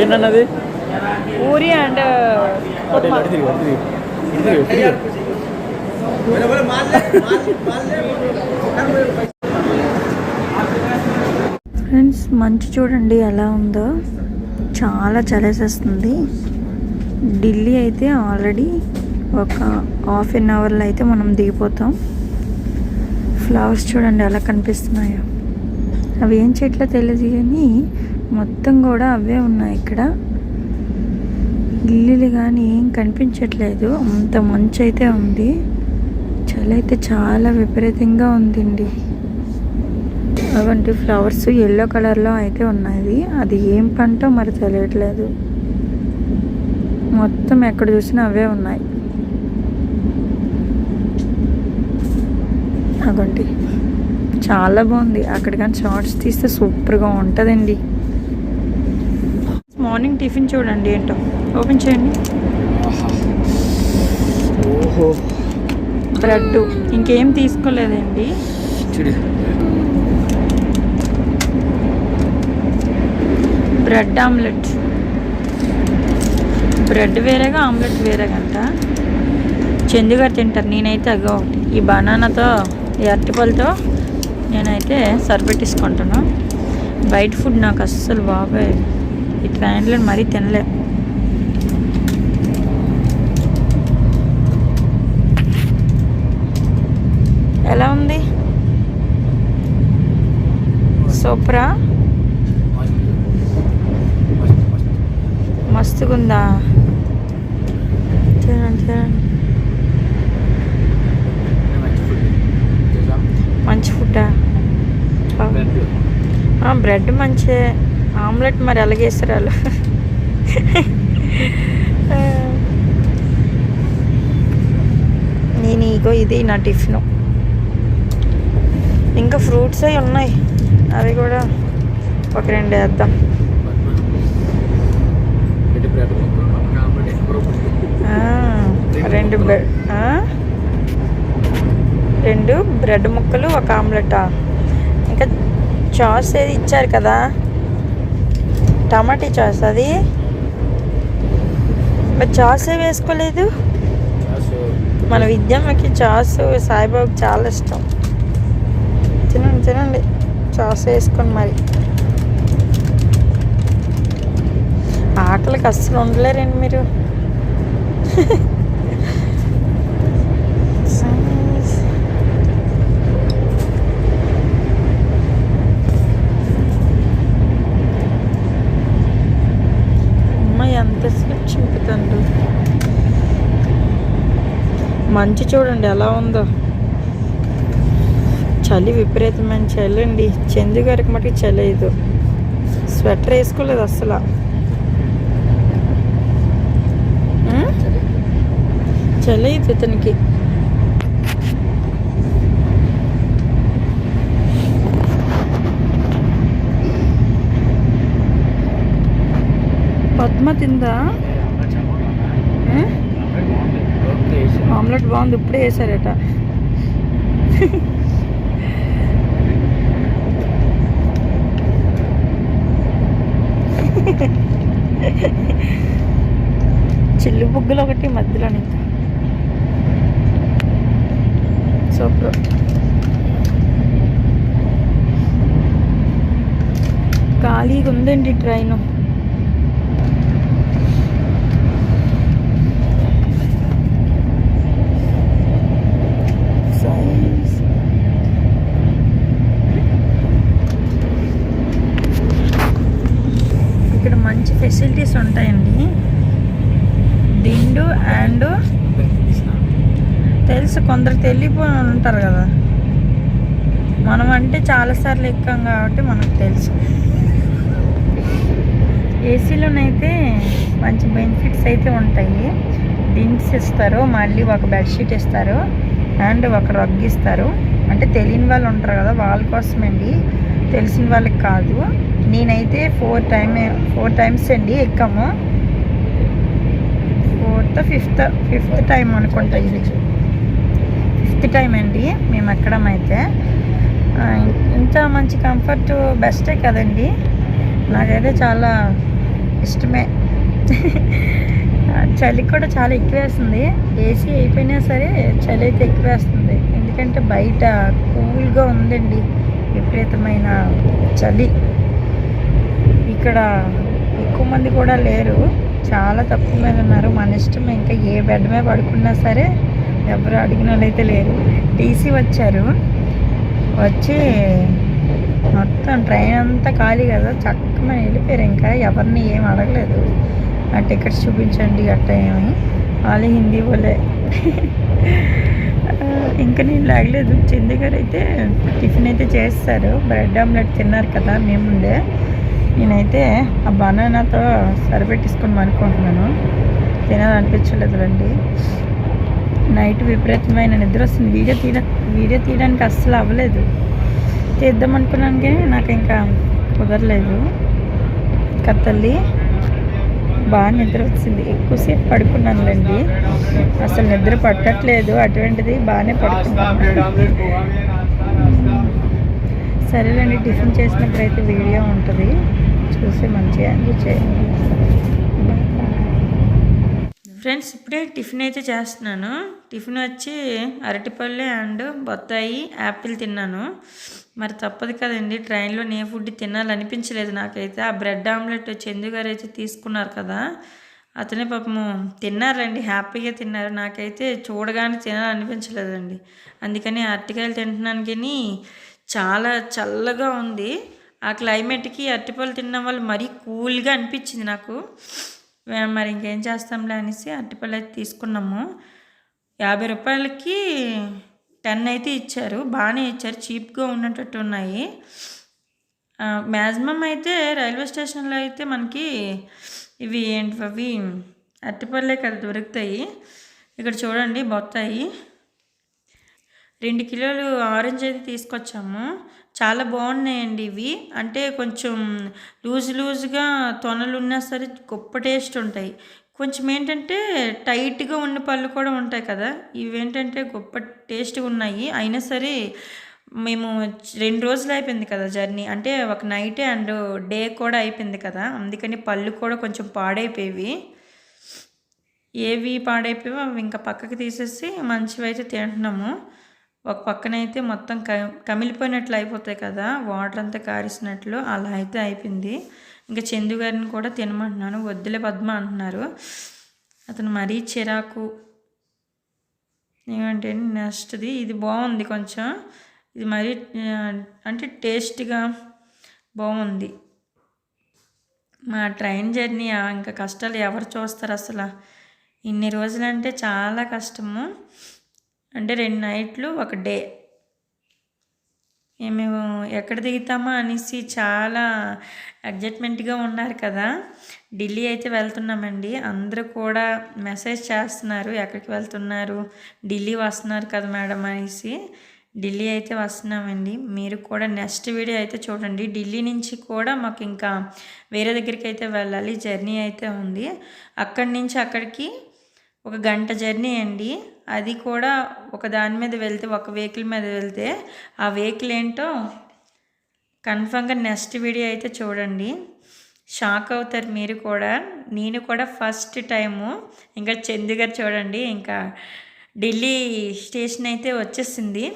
ఏంటన్నది? Puri and friends మంచు చూడండి ఎలా ఉందో. చాలా చలేసేస్తుంది. ఢిల్లీ అయితే ఆల్రెడీ ఒక హాఫ్ అన్ అవర్లో అయితే మనం దిగిపోతాం. ఫ్లవర్స్ చూడండి ఎలా కనిపిస్తున్నాయో. అవి ఏం చెట్లో తెలియదు కానీ మొత్తం కూడా అవే ఉన్నాయి ఇక్కడ. ఇల్లులు కానీ ఏం కనిపించట్లేదు. అంత మంచు అయితే ఉంది. చలి అయితే చాలా విపరీతంగా ఉందండి. అవంటి ఫ్లవర్స్ ఎల్లో కలర్లో అయితే ఉన్నాయి. అది ఏం పంటో మరి తెలియట్లేదు. మొత్తం ఎక్కడ చూసినా అవే ఉన్నాయి. అవంటి చాలా బాగుంది. అక్కడ కానీ షార్ట్స్ తీస్తే సూపర్గా ఉంటుందండి. మార్నింగ్ టిఫిన్ చూడండి ఏంటో. ఓపెన్ చేయండి. ఓహో. బ్రెడ్. ఇంకేం తీసుకోలేదండి. చూడు బ్రెడ్ ఆమ్లెట్. బ్రెడ్ వేరేగా ఆమ్లెట్ వేరేగంట. చందు గారు తింటారు నేనైతే అగో ఒకటి. ఈ బనానాతో ఈ అరటిపళ్ళతో నేనైతే సరిపెట్టేసుకుంటాను. బయట ఫుడ్ నాకు అస్సలు బాబాయ్. ఈ మరీ తినలే. ఎలా ఉంది? సూపరా? మస్తుగా ఉందా చూడండి మంచి ఫుడ్డా? బ్రెడ్ మంచి. ఆమ్లెట్ మరి ఎలాగేస్తారు వాళ్ళు. నేను ఇగో ఇది నా టిఫిన్. ఇంకా ఫ్రూట్స్ అవి ఉన్నాయి. అవి కూడా ఒక రెండు వేద్దాం. రెండు బ్రెడ్ రెండు బ్రెడ్ ముక్కలు ఒక ఆమ్లెటా? ఇంకా చాస్ ఏది ఇచ్చారు కదా? టమాటీ చాస్ అది. మరి చాస్ వేసుకోలేదు? మన విద్యమ్మకి చాస్ సాయిబాబుకి చాలా ఇష్టం. తినండి తినండి. చాస్ వేసుకొని మరి. ఆకలికి అస్సలు ఉండలేరండి మీరు. మంచు చూడండి ఎలా ఉందో. చలి విపరీతమైన చలి అండి. చందు గారికి మటుకు చలి ఇది స్వెటర్ వేసుకోలేదు అసలు. ఉం? చలి ఇది ఇతనికి. పద్మ తిందా? ఆమ్లెట్ బాగుంది ఇప్పుడే వేసారట. చిల్లు బుగ్గులు ఒకటి మధ్యలో ఇంకా సూపర్. ఖాళీగా ఉందండి ట్రైన్ ఇక్కడ మంచి ఫెసిలిటీస్ ఉంటాయండి. దిండు అండ్ తెలుసు కొందరు తెలియపోయి ఉంటారు కదా. మనం అంటే చాలాసార్లు ఎక్కాం కాబట్టి మనకు తెలుసు. ఏసీలోనైతే మంచి బెనిఫిట్స్ అయితే ఉంటాయి. దిండ్స్ ఇస్తారు మళ్ళీ ఒక బెడ్షీట్ ఇస్తారు అండ్ ఒక రగ్ ఇస్తారు. అంటే తెలియని వాళ్ళు ఉంటారు కదా వాళ్ళ కోసమండి. తెలిసిన వాళ్ళకి కాదు. నేనైతే ఫోర్ టైమ్ ఫోర్ టైమ్స్ అండి ఎక్కాము. ఫోర్త్ ఫిఫ్త్ ఫిఫ్త్ టైం అనుకుంటా ఇది. ఫిఫ్త్ టైం అండి మేము ఎక్కడం అయితే ఇంత మంచి కంఫర్ట్ బెస్టే కదండి. నాకైతే చాలా ఇష్టమే. చలి కూడా చాలా ఎక్కువేస్తుంది. ఏసీ అయిపోయినా సరే చలి అయితే ఎక్కువేస్తుంది. ఎందుకంటే బయట కూల్గా ఉందండి. విపరీతమైన చలి. ఇక్కడ ఎక్కువ మంది కూడా లేరు. చాలా తక్కువ మీద ఉన్నారు. మన ఇష్టం ఇంకా ఏ బెడ్ మీద పడుకున్నా సరే ఎవరు అడిగిన వాళ్ళు లేరు. టీసీ వచ్చారు. వచ్చి మొత్తం ట్రైన్ అంతా ఖాళీ కదా. చక్కగా వెళ్ళిపోయారు. ఇంకా ఎవరిని ఏం అడగలేదు. ఆ టికెట్స్ చూపించండి అట్ట ఏమి. వాళ్ళు హిందీ వాళ్ళే. ఇంకా నేను లాగలేదు. చందు గారు అయితే టిఫిన్ అయితే చేస్తారు. బ్రెడ్ ఆమ్లెట్ తిన్నారు కదా. మేముండే నేనైతే ఆ బనానాతో సరిపెట్టేసుకొని అనుకుంటున్నాను తినాలనిపించలేదు రండి. నైట్ విపరీతమైన నిద్ర వస్తుంది. వీడియో తీయ వీడియో తీయడానికి అస్సలు అవ్వలేదు. తీద్దాం అనుకున్నాను కానీ నాకు ఇంకా కుదరలేదు. ఇంకా తల్లి బాగా నిద్ర వచ్చింది. ఎక్కువసేపు పడుకున్నానులేండి అసలు నిద్ర పట్టట్లేదు. అటువంటిది బాగానే పడుకున్నాను. సరేలేండి టిఫిన్ చేసినప్పుడు అయితే వీడియో ఉంటుంది. చూసి మంచిగా ఎంజాయ్ చేయండి. ఫ్రెండ్స్ ఇప్పుడే టిఫిన్ అయితే చేస్తున్నాను. టిఫిన్ వచ్చి అరటిపళ్ళు అండ్ బొత్తాయి యాపిల్ తిన్నాను. మరి తప్పదు కదండి ట్రైన్లో నే ఫుడ్ తినాలనిపించలేదు నాకైతే. ఆ బ్రెడ్ ఆమ్లెట్ చందు గారు అయితే తీసుకున్నారు కదా. అతనే పాపము తిన్నారండి హ్యాపీగా తిన్నారు. నాకైతే చూడగానే తినాలనిపించలేదండి. అందుకని అరటికాయలు తింటున్నాను కానీ చాలా చల్లగా ఉంది. ఆ క్లైమేట్కి అరటిపళ్ళు తిన్న వాళ్ళు మరీ కూల్గా అనిపించింది నాకు. మరి ఇంకేం చేస్తాంలే అనేసి అరటిపళ్ళు అయితే తీసుకున్నాము. యాభై రూపాయలకి టెన్ అయితే ఇచ్చారు. బాగానే ఇచ్చారు. చీప్గా ఉన్నట్టు ఉన్నాయి. మ్యాక్సిమం అయితే రైల్వే స్టేషన్లో అయితే మనకి ఇవి ఏంటి అవి? అరటిపళ్ళే కదా దొరుకుతాయి. ఇక్కడ చూడండి బొత్తాయి. రెండు కిలోలు ఆరెంజ్ అయితే తీసుకొచ్చాము. చాలా బాగున్నాయండి ఇవి. అంటే కొంచెం లూజ్ లూజ్గా తొనలు ఉన్నా సరే గొప్ప టేస్ట్ ఉంటాయి. కొంచెం ఏంటంటే టైట్గా ఉన్న పళ్ళు కూడా ఉంటాయి కదా ఇవేంటంటే గొప్ప టేస్ట్గా ఉన్నాయి. అయినా సరే మేము రెండు రోజులు అయిపోయింది కదా జర్నీ. అంటే ఒక నైట్ అండ్ డే కూడా అయిపోయింది కదా అందుకని పళ్ళు కూడా కొంచెం పాడైపోయేవి. ఏవి పాడైపోయావో అవి ఇంకా పక్కకి తీసేసి మంచివి అయితే తింటున్నాము. ఒక పక్కన అయితే మొత్తం క కమిలిపోయినట్లు అయిపోతాయి కదా వాటర్ అంతా కారిసినట్లు అలా అయితే అయిపోయింది. ఇంకా చందు గారిని కూడా తినమంటున్నాను. వద్దులే పద్మ అంటున్నారు. అతను మరీ చిరాకు. ఏమంటే నెక్స్ట్ది ఇది బాగుంది కొంచెం. ఇది మరీ అంటే టేస్ట్గా బాగుంది. మా ట్రైన్ జర్నీ ఇంకా కష్టాలు ఎవరు చూస్తారు అసలు? ఇన్ని రోజులంటే చాలా కష్టము. అంటే రెండు నైట్లు ఒక డే. మేము ఎక్కడ దిగుతామా అనేసి చాలా ఎగ్జైట్మెంట్గా ఉన్నారు కదా. ఢిల్లీ అయితే వెళ్తున్నామండి. అందరూ కూడా మెసేజ్ చేస్తున్నారు ఎక్కడికి వెళ్తున్నారు ఢిల్లీ వస్తున్నారు కదా మేడం అనేసి. ఢిల్లీ అయితే వస్తున్నామండి. మీరు కూడా నెక్స్ట్ వీడియో అయితే చూడండి. ఢిల్లీ నుంచి కూడా మాకు ఇంకా వేరే దగ్గరికి అయితే వెళ్ళాలి. జర్నీ అయితే ఉంది. అక్కడి నుంచి అక్కడికి ఒక గంట జర్నీ అండి. అది కూడా ఒక దాని మీద వెళ్తే ఒక వెహికల్ మీద వెళ్తే ఆ వెహికల్ ఏంటో కన్ఫామ్గా నెక్స్ట్ వీడియో అయితే చూడండి. షాక్ అవుతారు మీరు కూడా. నేను కూడా ఫస్ట్ టైము ఇంకా చందు గారు చూడండి ఇంకా ఢిల్లీ స్టేషన్ అయితే వచ్చేసింది.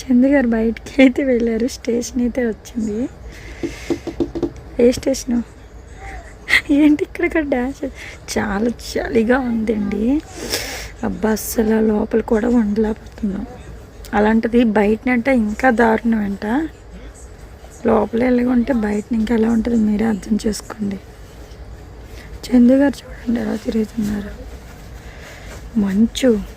చందు గారు బయటికి అయితే వెళ్ళారు స్టేషన్ అయితే వచ్చింది. ఏ స్టేషను ఏంటి ఇక్కడ డాష్? చాలా చలిగా ఉందండి. అబ్బా అస్సలు లోపల కూడా ఉండలేకపోతున్నాం. అలాంటిది బయటనంటే ఇంకా దారుణం అంట. లోపల ఎలాగ ఉంటే బయట ఇంకా ఎలా ఉంటుంది మీరే అర్థం చేసుకోండి. చందు గారు చూడండి ఎలా తిరుగుతున్నారు. మంచు.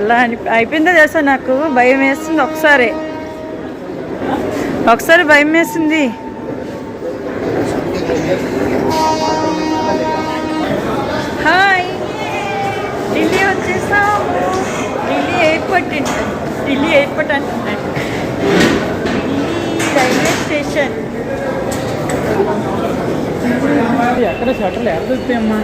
ఎలా అని అయిపోయిందో తెలుసా నాకు? భయం వేస్తుంది ఒకసారి. ఒకసారి భయం వేసింది హాయ్. ఢిల్లీ వచ్చేసాము. ఢిల్లీ ఎయిర్పోర్ట్ ఢిల్లీ ఎయిర్పోర్ట్ అంటున్నాను ఢిల్లీ రైల్వే స్టేషన్. ఎక్కడ షటర్లు ఎక్కడ దొరుకుతాయమ్మా